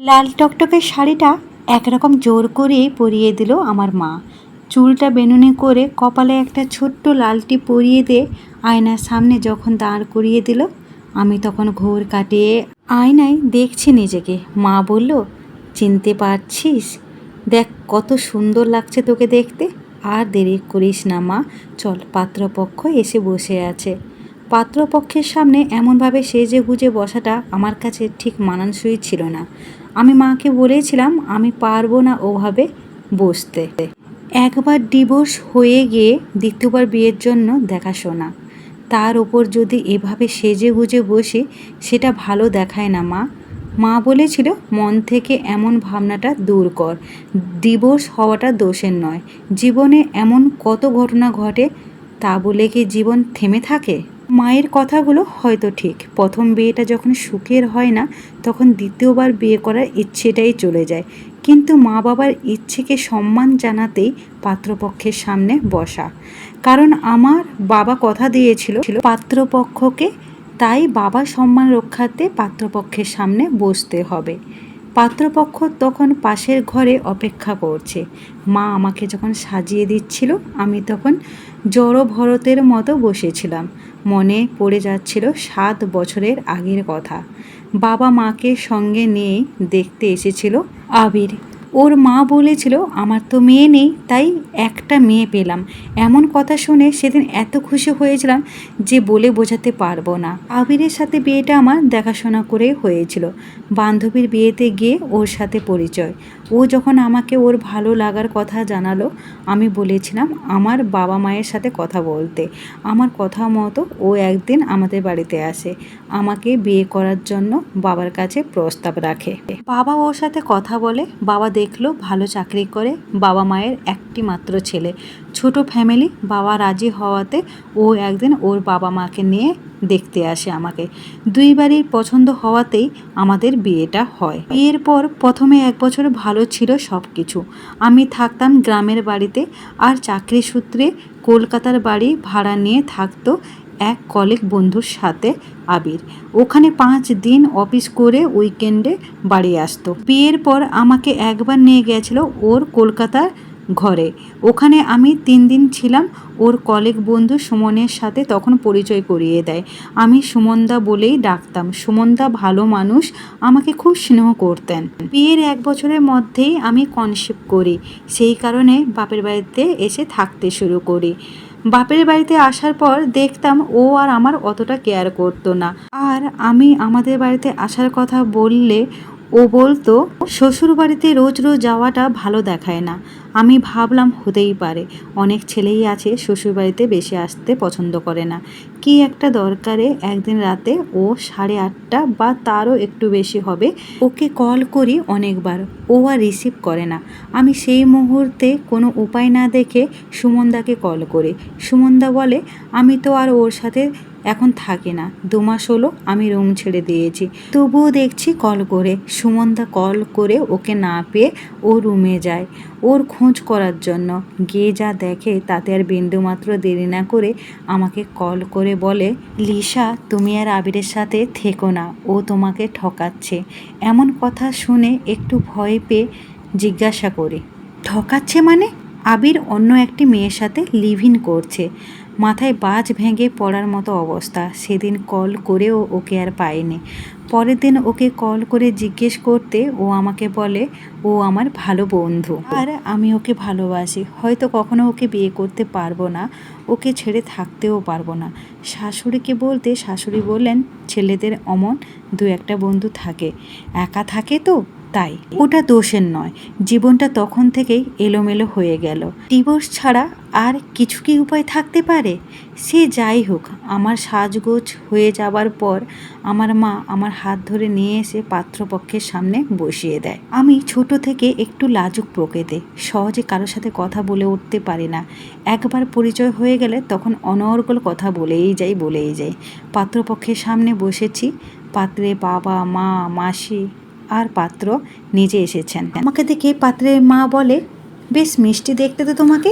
লাল টকটকে শাড়িটা একরকম জোর করে পরিয়ে দিল আমার মা। চুলটা বেনুনি করে কপালে একটা ছোট্ট লালটি পরিয়ে দিয়ে আয়নার সামনে যখন দাঁড় করিয়ে দিল, আমি তখন ঘোর কাটিয়ে আয়নায় দেখছি নিজেকে। মা বলল, চিনতে পারছিস? দেখ কত সুন্দর লাগছে তোকে দেখতে। আর দেরি করিস না মা। চল, পাত্রপক্ষ এসে বসে আছে। পাত্রপক্ষের সামনে এমনভাবে সেজে গুজে বসাটা আমার কাছে ঠিক মানানসই ছিল না। আমি মাকে বলেছিলাম, আমি পারব না ওভাবে বসতে। একবার ডিভোর্স হয়ে গিয়ে দ্বিতীয়বার বিয়ের জন্য দেখাশোনা। তার ওপর যদি এভাবে সেজে গুজে বসি, সেটা ভালো দেখায় না মা। মা বলেছিল, মন থেকে এমন ভাবনাটা দূর কর। ডিভোর্স হওয়াটা দোষের নয়। জীবনে এমন কত ঘটনা ঘটে তা বলে কি জীবন থেমে থাকে? মায়ের কথাগুলো হয়তো ঠিক। প্রথম বিয়েটা যখন সুখের হয় না, তখন দ্বিতীয়বার বিয়ে করার ইচ্ছেটাই চলে যায়। কিন্তু মা বাবার ইচ্ছেকে সম্মান জানাতেই পাত্রপক্ষের সামনে বসা। কারণ আমার বাবা কথা দিয়েছিল, পাত্রপক্ষকে তাই বাবা সম্মান রক্ষাতে পাত্রপক্ষের সামনে বসতে হবে। পাত্রপক্ষ তখন পাশের ঘরে অপেক্ষা করছে। মা আমাকে যখন সাজিয়ে দিচ্ছিল, আমি তখন জড়ো ভরতের মতো বসেছিলাম। মনে পড়ে যাচ্ছিল সাত বছরের আগের কথা। বাবা মাকে সঙ্গে নিয়ে দেখতে এসেছিল আবির। ওর মা বলেছিল, আমার তো মেয়ে নেই, তাই একটা মেয়ে পেলাম। এমন কথা শুনে সেদিন এত খুশি হয়েছিলাম যে বলে বোঝাতে পারব না। আবিরের সাথে বিয়েটা আমার দেখাশোনা করে হয়েছিল। বান্ধবীর বিয়েতে গিয়ে ওর সাথে পরিচয়। ও যখন আমাকে ওর ভালো লাগার কথা জানালো, আমি বলেছিলাম আমার বাবা মায়ের সাথে কথা বলতে। আমার কথা মতো ও একদিন আমাদের বাড়িতে আসে। আমাকে বিয়ে করার জন্য বাবার কাছে প্রস্তাব রাখে। বাবা ওর সাথে কথা বলে, বাবা দেখল ভালো চাকরি করে বাবা মায়ের একটি মাত্র ছেলে। ছোট ফ্যামিলি বাবা রাজি হওয়াতে ও একদিন ওর বাবা মাকে নিয়ে দেখতে আসে আমাকে। দুই বাড়ির পছন্দ হওয়াতেই আমাদের বিয়েটা হয়। বিয়ের পর প্রথমে এক বছর ভালো ছিল সব কিছু আমি থাকতাম গ্রামের বাড়িতে আর চাকরি সূত্রে কলকাতার বাড়ি ভাড়া নিয়ে থাকতো এক কলিগ বন্ধুর সাথে আবির। ওখানে পাঁচ দিন অফিস করে উইকেন্ডে বাড়ি আসতো। বিয়ের পর আমাকে একবার নিয়ে গেছিল ওর কলকাতার ঘরে। ওখানে আমি তিন দিন ছিলাম, ওর কলেগ বন্ধু সুমনের সাথে তখন পরিচয় করিয়ে দেয়। আমি সুমনদা বলেই ডাকতাম, সুমনদা ভালো মানুষ, আমাকে খুব স্নেহ করতেন। বিয়ের এক বছরের মধ্যেই আমি কনসেপ্ট করি। সেই কারণে বাপের বাড়িতে এসে থাকতে শুরু করি। বাপের বাড়িতে আসার পর দেখতাম ও আর আমার অতটা কেয়ার করতো না। আর আমি আমাদের বাড়িতে আসার কথা বললে ও বলতো শ্বশুর বাড়িতে রোজ রোজ যাওয়াটা ভালো দেখায় না। আমি ভাবলাম হতেই পারে। অনেক ছেলেই আছে শ্বশুর বাড়িতে বেশি আসতে পছন্দ করে না। কি একটা দরকারে একদিন রাতে ও সাড়ে আটটা বা তারও একটু বেশি হবে, ওকে কল করি অনেকবার। ও আর রিসিভ করে না। আমি সেই মুহূর্তে কোনো উপায় না দেখে সুমনদাকে কল করি। সুমনদা বলে, আমি তো আর ওর সাথে এখন থাকে না। দু মাস হলো আমি রুম ছেড়ে দিয়েছি। তবুও দেখছি কল করে। সুমনদা কল করে ওকে না পেয়ে ও রুমে যায়। ওর খোঁজ করার জন্য। গিয়ে যা দেখে তাতে আর বিন্দুমাত্র দেরি না করে আমাকে কল করে বলে, লিসা, তুমি আর আবিরের সাথে থেকো না। ও তোমাকে ঠকাচ্ছে। এমন কথা শুনে একটু ভয় পেয়ে জিজ্ঞাসা করি, ঠকাচ্ছে মানে? আবির অন্য একটি মেয়ের সাথে লিভ ইন করছে। মাথায় বাজ ভেঙে পড়ার মতো অবস্থা। সেদিন কল করেও ওকে আর পাইনি। পরের দিন ওকে কল করে জিজ্ঞেস করতে ও আমাকে বলে, ও আমার ভালো বন্ধু। আর আমি ওকে ভালোবাসি। হয়তো কখনো ওকে বিয়ে করতে পারব না, ওকে ছেড়ে থাকতেও পারব না। শাশুড়িকে বলতে শাশুড়ি বললেন, ছেলেদের অমন দু একটা বন্ধু থাকে। একা থাকে তো? তাই, ওটা দোষের নয়। জীবনটা তখন থেকেই এলোমেলো হয়ে গেল। ডিভোর্স ছাড়া আর কিছু কি উপায় থাকতে পারে? সে যাই হোক, আমার সাজগোজ হয়ে যাবার পর আমার মা আমার হাত ধরে নিয়ে এসে পাত্রপক্ষের সামনে বসিয়ে দেয়। আমি ছোট থেকে একটু লাজুক প্রকৃতি। সহজে কারোর সাথে কথা বলে উঠতে পারি না। একবার পরিচয় হয়ে গেলে তখন অনর্গল কথা বলেই যাই বলেই যাই। পাত্রপক্ষের সামনে বসেছি। পাত্রে বাবা, মা, মাসি আর পাত্র নিজে এসেছেন। আমাকে দেখে পাত্রের মা বলে, বেশ মিষ্টি দেখতে তো তোমাকে।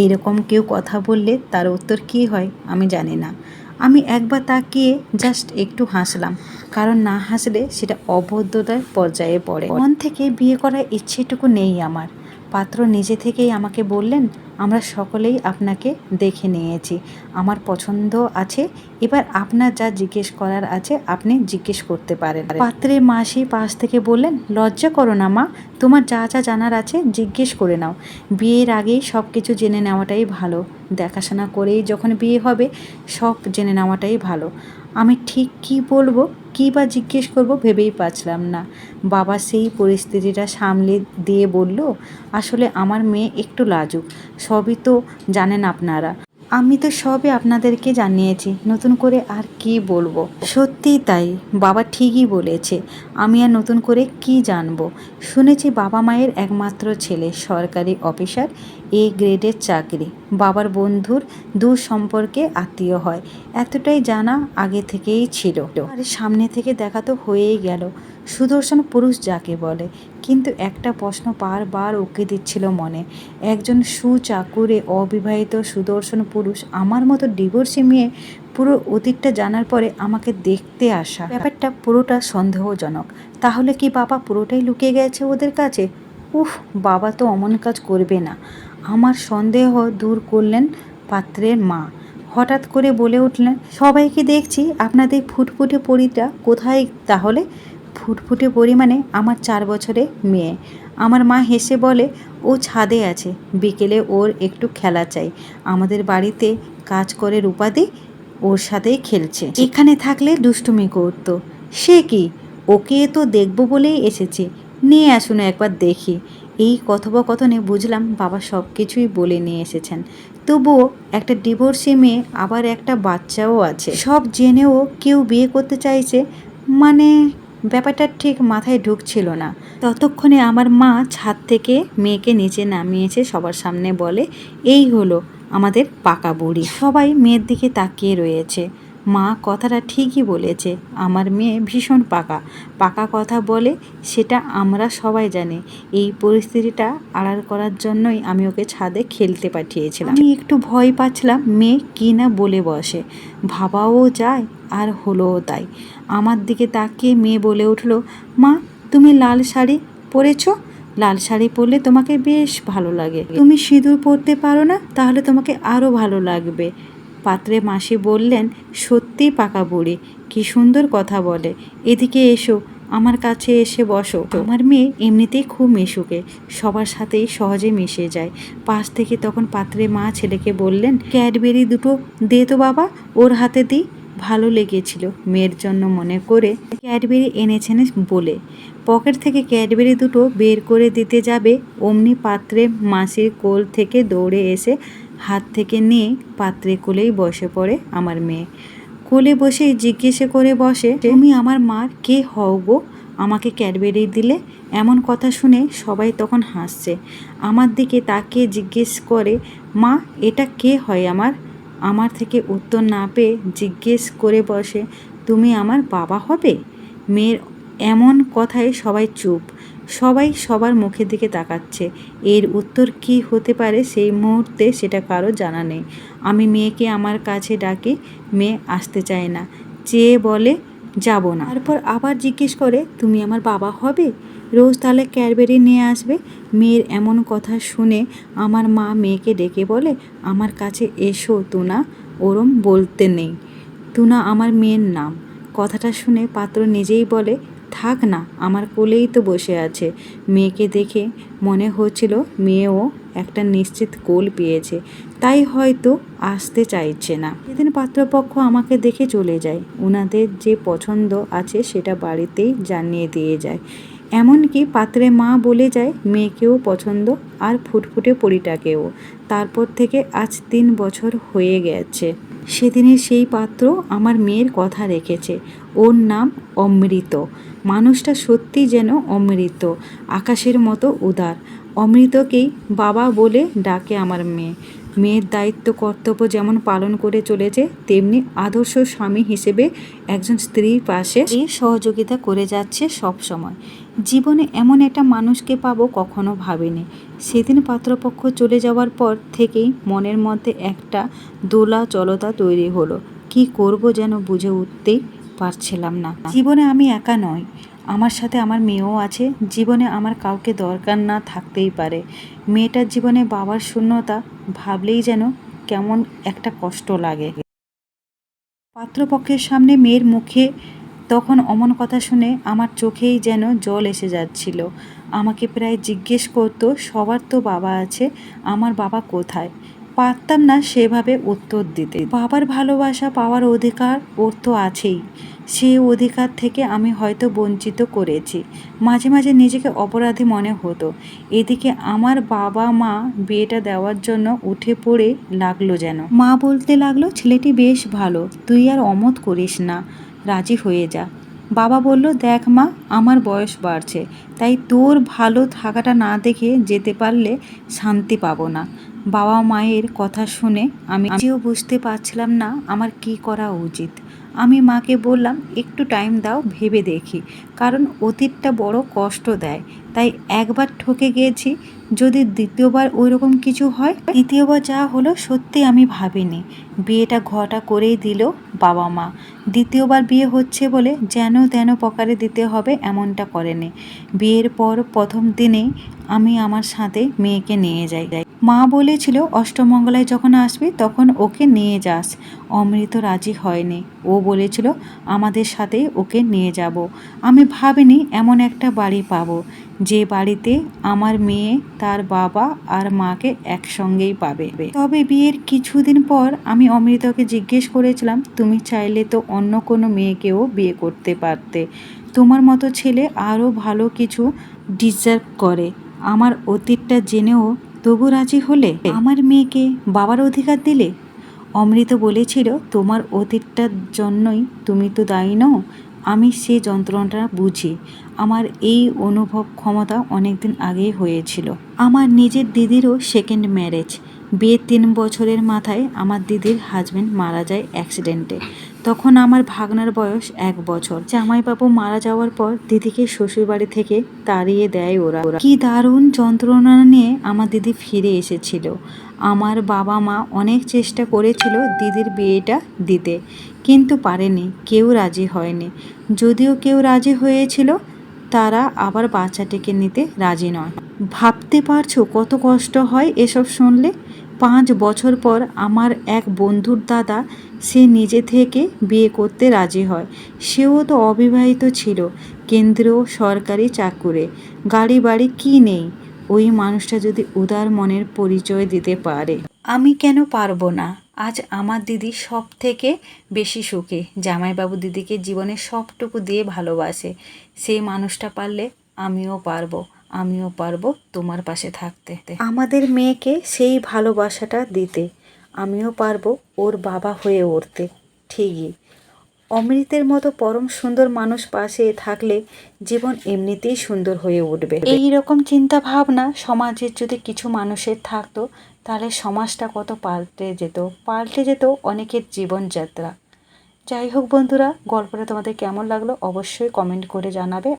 এইরকম কেউ কথা বললে তার উত্তর কী হয় আমি জানি না। আমি একবার তাকিয়ে জাস্ট একটু হাসলাম, কারণ না হাসলে সেটা অভদ্রতার পর্যায়ে পড়ে। মন থেকে বিয়ে করার ইচ্ছেটুকু নেই আমার। পাত্র নিজে থেকেই আমাকে বললেন, আমরা সকলেই আপনাকে দেখে নিয়েছি। আমার পছন্দ আছে। এবার আপনার যা জিজ্ঞেস করার আছে, আপনি জিজ্ঞেস করতে পারেন। পাত্রের মাসি পাশ থেকে বললেন, লজ্জা করো না মা, তোমার যা যা জানার আছে জিজ্ঞেস করে নাও। বিয়ের আগেই সব কিছু জেনে নেওয়াটাই ভালো। দেখাশোনা করেই যখন বিয়ে হবে, সব জেনে নেওয়াটাই ভালো। আমি ঠিক কি বলব? কী বা জিজ্ঞেস করব ভেবেই পাচ্ছিলাম না। বাবা সেই পরিস্থিতিটা সামলে দিয়ে বলল, আসলে আমার মেয়ে একটু লাজুক, সবই তো জানেন আপনারা। আমি তো সবে আপনাদেরকে জানিয়েছি, নতুন করে আর কি বলব? সত্যিই তাই, বাবা ঠিকই বলেছে, আমি আর নতুন করে কি জানব? শুনেছি বাবা মায়ের একমাত্র ছেলে, সরকারি অফিসার এ গ্রেডের চাকরি। বাবার বন্ধুর দূর সম্পর্কে আত্মীয় হয়। এতটাই জানা আগে থেকেই ছিল। আর সামনে থেকে দেখা তো হয়েই গেল। সুদর্শন পুরুষ যাকে বলে। কিন্তু একটা প্রশ্ন বারবার উকে দিচ্ছিল মনে। একজন সুচাকুরে অবিবাহিত সুদর্শন পুরুষ আমার মতো ডিভোর্সি মেয়ে পুরো অতীতটা জানার পরে আমাকে দেখতে আসা। ব্যাপারটা পুরোটা সন্দেহজনক। তাহলে কি বাবা পুরোটাই লুকিয়ে গেছে ওদের কাছে? উফ, বাবা তো অমন কাজ করবে না। আমার সন্দেহ দূর করলেন পাত্রের মা। হঠাৎ করে বলে উঠলেন সবাইকে দেখছি? আপনাদের ফুটফুটে পরিটা কোথায় তাহলে? ফুটফুটে পরিমাণে আমার চার বছরে মেয়ে। আমার মা হেসে বলে, ও ছাদে আছে, বিকেলে ওর একটু খেলা চাই। আমাদের বাড়িতে কাজ করে রূপাদি ওর সাথেই খেলছে। এখানে থাকলে দুষ্টুমি করতো। সে কি? ওকে তো দেখব বলেই এসেছি। নিয়ে আসুন একবার দেখি। এই কথোপকথনে বুঝলাম বাবা সব কিছুই বলে নিয়ে এসেছেন। তবুও একটা ডিভোর্সি মেয়ে, আবার একটা বাচ্চাও আছে। সব জেনেও কেউ বিয়ে করতে চাইছে মানে ব্যাপারটা ঠিক মাথায় ঢুকছিল না। ততক্ষণে আমার মা ছাদ থেকে মেয়েকে নিচে নামিয়েছে, সবার সামনে বলে, এই হলো আমাদের পাকা বুড়ি। সবাই মেয়ের দিকে তাকিয়ে রয়েছে। মা কথাটা ঠিকই বলেছে, আমার মেয়ে ভীষণ পাকা। পাকা কথা বলে সেটা আমরা সবাই জানি। এই পরিস্থিতিটা আড়াল করার জন্যই আমি ওকে ছাদে খেলতে পাঠিয়েছিলাম। আমি একটু ভয় পাচ্ছিলাম মেয়ে কী না বলে বসে। ভাবাও যায় আর হলোও তাই। আমার দিকে তাকিয়ে মেয়ে বলে উঠল, মা, তুমি লাল শাড়ি পরেছো? লাল শাড়ি পরলে তোমাকে বেশ ভালো লাগে। তুমি সিঁদুর পরতে পারো না, তাহলে তোমাকে আরও ভালো লাগবে। পাত্রে মাসি বললেন সত্যিই পাকা বুড়ি, কি সুন্দর কথা বলে। এদিকে এসো, আমার কাছে এসে বসো। আমার মেয়ে এমনিতেই খুব মিশুকে, সবার সাথেই সহজে মিশে যায়। পাশ থেকে তখন পাত্রে মা ছেলেকে বললেন, ক্যাডবেরি দুটো দে তো বাবা, ওর হাতে দিই। ভালো লেগেছিল মেয়ের জন্য মনে করে ক্যাডবেরি এনেছেন বলে। পকেট থেকে ক্যাডবেরি দুটো বের করে দিতে যাবে, অমনি পাত্রে মাসির কোল থেকে দৌড়ে এসে হাত থেকে নিয়ে পাত্রে কোলেই বসে পড়ে আমার মেয়ে। কোলে বসেই জিজ্ঞেসে করে বসে, তুমি আমার মার কে হও গো? আমাকে ক্যাডবেরি দিলে? এমন কথা শুনে সবাই তখন হাসছে। আমার দিকে তাকে জিজ্ঞেস করে, মা, এটা কে হয় আমার? আমার থেকে উত্তর না পেয়ে জিজ্ঞেস করে বসে, তুমি আমার বাবা হবে? মেয়ের এমন কথায় সবাই চুপ। সবাই সবার মুখের দিকে তাকাচ্ছে। এর উত্তর কি হতে পারে সেই মুহূর্তে সেটা কারও জানা নেই। আমি মেয়েকে আমার কাছে ডাকি, মেয়ে আসতে চায় না। চেয়ে বলে, যাব না। তারপর আবার জিজ্ঞেস করে, তুমি আমার বাবা হবে? রোজ তাহলে ক্যাডবেরি নিয়ে আসবে। মেয়ের এমন কথা শুনে আমার মা মেয়েকে ডেকে বলে, আমার কাছে এসো তুনা, ওরম বলতে নেই। তুনা আমার মেয়ের নাম। কথাটা শুনে পাত্র নিজেই বলে থাক না, আমার কোলেই তো বসে আছে। মেয়েকে দেখে মনে হচ্ছিল মেয়েও একটা নিশ্চিত কোল পেয়েছে। তাই হয়তো আসতে চাইছে না। সেদিন পাত্রপক্ষ আমাকে দেখে চলে যায়। ওনাদের যে পছন্দ আছে সেটা বাড়িতেই জানিয়ে দিয়ে যায়। এমনকি পাত্রে মা বলে যায়, মেয়েকেও পছন্দ আর ফুটফুটে পরিটাকেও। তারপর থেকে আজ তিন বছর হয়ে গেছে। সেদিনের সেই পাত্র আমার মেয়ের কথা রেখেছে। ওর নাম অমৃত। মানুষটা সত্যি যেন অমৃত, আকাশের মতো উদার। অমৃতকেই বাবা বলে ডাকে আমার মেয়ে। মেয়ের দায়িত্ব, কর্তব্য যেমন পালন করে চলেছে, তেমনি আদর্শ স্বামী হিসেবে একজন স্ত্রীর পাশে সহযোগিতা করে যাচ্ছে সব সময় জীবনে এমন একটা মানুষকে পাবো কখনো ভাবিনি। সেদিন পাত্রপক্ষ চলে যাওয়ার পর থেকেই মনের মধ্যে একটা দোলা চলতা তৈরি হলো। কি করব যেন বুঝে উঠতেই পারছিলাম না। জীবনে আমি একা নয় আমার সাথে আমার মেয়েও আছে। জীবনে আমার কাউকে দরকার না থাকতেই পারে। মেয়েটার জীবনে বাবার শূন্যতা ভাবলেই যেন কেমন একটা কষ্ট লাগে। পাত্রপক্ষের সামনে মেয়ের মুখে তখন অমন কথা শুনে আমার চোখেই যেন জল এসে যাচ্ছিল। আমাকে প্রায় জিজ্ঞেস করতো, সবার তো বাবা আছে, আমার বাবা কোথায়? পারতাম না সেভাবে উত্তর দিতে। বাবার ভালোবাসা পাওয়ার অধিকার ওর তো আছেই। সে অধিকার থেকে আমি হয়তো বঞ্চিত করেছি। মাঝে মাঝে নিজেকে অপরাধী মনে হতো। এদিকে আমার বাবা মা বিয়েটা দেওয়ার জন্য উঠে পড়ে লাগল যেন। মা বলতে লাগল, ছেলেটি বেশ ভালো, তুই আর অমত করিস না। রাজি হয়ে যা। বাবা বলল, দেখ মা, আমার বয়স বাড়ছে, তাই তোর ভালো থাকাটা না দেখে যেতে পারলে শান্তি পাবো না। বাবা মায়ের কথা শুনে আমি আজও বুঝতে পারছিলাম না আমার কি করা উচিত। আমি মাকে বললাম, একটু টাইম দাও, ভেবে দেখি। কারণ অতীতটা বড় কষ্ট দেয়। তাই একবার ঠকে গিয়েছি যদি দ্বিতীয়বার ওই রকম কিছু হয় দ্বিতীয়বার যা হলো সত্যি আমি ভাবিনি। বিয়েটা ঘটা করেই দিল বাবা মা। দ্বিতীয়বার বিয়ে হচ্ছে বলে যেন তেন পকারে দিতে হবে এমনটা করেনি। বিয়ের পর প্রথম দিনেই আমি আমার সাথে মেয়েকে নিয়ে যাই যাই। মা বলেছিল, অষ্টমঙ্গলায় যখন আসবি তখন ওকে নিয়ে যাস। অমৃত রাজি হয়নি। ও বলেছিল, আমাদের সাথেই ওকে নিয়ে যাব। আমি ভাবিনি এমন একটা বাড়ি পাবো। যে বাড়িতে আমার মেয়ে, তার বাবা আর মাকে একসঙ্গেই পাবে। তবে বিয়ের কিছুদিন পর আমি অমৃতকে জিজ্ঞেস করেছিলাম, তুমি চাইলে তো অন্য কোনো মেয়েকেও বিয়ে করতে পারতে। তোমার মতো ছেলে আরও ভালো কিছু ডিজার্ভ করে। আমার অতীতটা জেনেও তবু রাজি হলে আমার মেয়েকে বাবার অধিকার দিলে? অমৃত বলেছিল, তোমার অতীতটার জন্যই তুমি তো দায়ী নও। আমি সে যন্ত্রণাটা বুঝি। আমার এই অনুভব ক্ষমতা অনেক দিন আগেই হয়েছিল। আমার নিজের দিদিরও সেকেন্ড ম্যারেজ বিয়ের তিন বছরের মাথায় আমার দিদির হাজব্যান্ড মারা যায় অ্যাক্সিডেন্টে তখন আমার ভাগনার বয়স এক বছর। জামাইবাবু মারা যাওয়ার পর দিদিকে শ্বশুরবাড়ি থেকে তাড়িয়ে দেয় ওরা। ওরা কি দারুণ যন্ত্রণা নিয়ে আমার দিদি ফিরে এসেছিল। আমার বাবা মা অনেক চেষ্টা করেছিল দিদির বিয়েটা দিতে, কিন্তু পারেনি, কেউ রাজি হয়নি। যদিও কেউ রাজি হয়েছিল, তারা আবার বাচ্চাটিকে নিতে রাজি নয়। ভাবতে পারছ কত কষ্ট হয় এসব শুনলে? পাঁচ বছর পর আমার এক বন্ধুর দাদা সে নিজে থেকে বিয়ে করতে রাজি হয়। সেও তো অবিবাহিত ছিল, কেন্দ্রীয় সরকারি চাকুরে। গাড়ি বাড়ি কী নেই? ওই মানুষটা যদি উদার মনের পরিচয় দিতে পারে। আমি কেন পারব না? আজ আমার দিদি সব থেকে বেশি সুখে। জামাইবাবু দিদিকে জীবনে সবটুকু দিয়ে ভালোবাসে। সেই মানুষটা পারলে আমিও পারব। আমিও পারব তোমার পাশে থাকতে। আমাদের মেয়েকে সেই ভালোবাসাটা দিতে। আমিও পারব ওর বাবা হয়ে উঠতে। ঠিকই। অমৃতের মতো পরম সুন্দর মানুষ পাশে থাকলে জীবন এমনিতেই সুন্দর হয়ে উঠবে। এই রকম চিন্তা ভাবনা সমাজের যদি কিছু মানুষের থাকতো তাহলে সমাজটা কত পাল্টে যেত। পাল্টে যেত অনেকের জীবনযাত্রা। যাই হোক বন্ধুরা গল্পটা তোমাদের কেমন লাগল অবশ্যই কমেন্ট করে জানাবে।